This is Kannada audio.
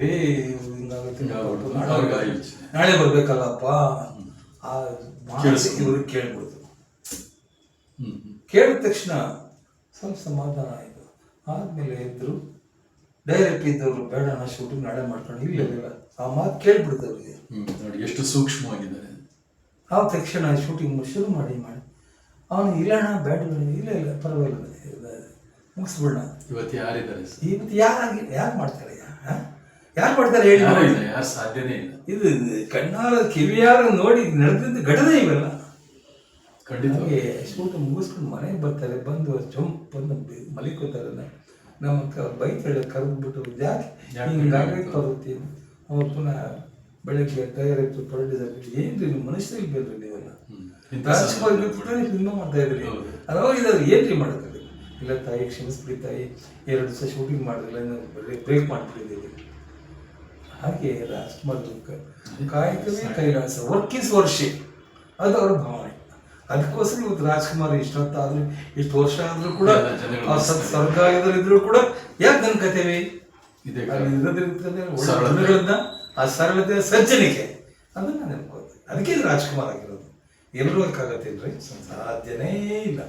ಹಿಂಗಾಗುತ್ತೆ ಹಿಂಗಾಗ್ಬಿಡ್ತು. ನಾಳೆ ಬರ್ಬೇಕಲ್ಲಪ್ಪ. ಆ. ಇವ್ರಿಗೆ ಹ್ಮ್ ಹ್ಮ್. ಕೇಳಿದ ತಕ್ಷಣ ಸ್ವಲ್ಪ ಸಮಾಧಾನ ಆಯಿತು. ಆದ್ಮೇಲೆ ಇದ್ರು ಡೈರೆಕ್ಟ್ ಇದ್ದವರು ಬೇಡ ನಾ ಶೂಟಿಂಗ್ ನಾಳೆ ಮಾಡ್ಕೊಂಡು ಇಲ್ಲ ಇಲ್ಲ ಆ ಮಾತು ಕೇಳ್ಬಿಡ್ತವ್ರಿಗೆ ನೋಡಿ ಎಷ್ಟು ಸೂಕ್ಷ್ಮವಾಗಿದ್ದಾರೆ. ಆ ತಕ್ಷಣ ಶೂಟಿಂಗ್ ಶುರು ಮಾಡಿ ಮಾಡಿ. ಅವನು ಇಲ್ಲ ಅಣ್ಣ ಬೇಡ ಬೇಡ ಇಲ್ಲ ಇಲ್ಲ ಪರವಾಗಿಲ್ಲ. ಮುಗಿಸ್ಬಿಡೋಣ. ಇವತ್ತು ಯಾರಿದ್ದಾರೆ ಇವತ್ತು ಯಾರಾಗಿ ಯಾರು ಮಾಡ್ತಾರೆ? ಯಾರು ಮಾಡ್ತಾರೆ ಹೇಳಿ ಯಾರು. ಸಾಧ್ಯನೇ ಇಲ್ಲ. ಇದು ಕಣ್ಣಾರ ಕಿವಿಯಾರ ನೋಡಿ ನಡೆದಿದ್ದು ಘಟನೆ ಇವೆಲ್ಲ. ಖಂಡಿತ. ಶೂಟ್ ಮುಗಿಸ್ಕೊಂಡು ಮನೆಗೆ ಬರ್ತಾರೆ ಬಂದು ಬಿ- ಮಲಿಕೋತಾರೆ ನಮ್ಮ ಕ ಬೈತಾಳೆ ಕರೆದ್ಬಿಟ್ಟು ಜಾತಿ ಹಿಂಗಾಗೈತೆ ಅವ್ರು ಪುನಃ ಬೆಳಗ್ಗೆ ಡೈರೆಕ್ಟ್ ಪ್ರೊಡ್ಯೂಸರ್ ಏನ್ರಿ ನೀವು ಮನುಷ್ಯರಿಗೆ ಬೇರೆ ನೀವೆಲ್ಲ? ಸಿನಿಮಾ ಮಾಡ್ತಾ ಇದ್ರಿ. ಅದಾವ ಇದಾದ್ರೆ ಏನ್ರಿ ಮಾಡೋದ್ರಿ ಇಲ್ಲ ತಾಯಿ ಕ್ಷಮಿಸ್ಬಿಡಿ ತಾಯಿ ಎರಡು ದಿವಸ ಶೂಟಿಂಗ್ ಮಾಡಿದ್ರಲ್ಲ ಬ್ರೇಕ್ ಮಾಡ್ಬಿಟ್ಟಿದ್ದೀವಿ ಹಾಗೆ ರಾಜ್ಕುಮಾರ್ ಕಾಯಕವೇ ಕೈಲಾಸ ವರ್ಕ್ ಇಸ್ ವರ್ಷಿಪ್ ಅದು ಅವ್ರ ಭಾವನೆ. ಅದಕ್ಕೋಸ್ಕರ ಇವತ್ತು ರಾಜ್ಕುಮಾರ್ ಇಷ್ಟೊತ್ತಾದ್ರೂ ಇಷ್ಟು ವರ್ಷ ಆದ್ರೂ ಕೂಡ ಸ್ವರ್ಗ ಸತ್ ಕೂಡ ಯಾಕೆ ನನ್ನ ಸರಳತೆ. ಗುಣಗಳನ್ನ ಆ ಸರಳತೆ ಸಜ್ಜನಿಕೆ ಅದನ್ನ ನೆನ್ಕೋತೀವಿ ಅದಕ್ಕೆ ಇದು ರಾಜ್ಕುಮಾರ್ ಆಗಿರೋದು. ಎಲ್ಲರೂ ಅದಕ್ಕಾಗತ್ತೇನ್ರಿ ಸಾಧ್ಯನೇ ಇಲ್ಲ.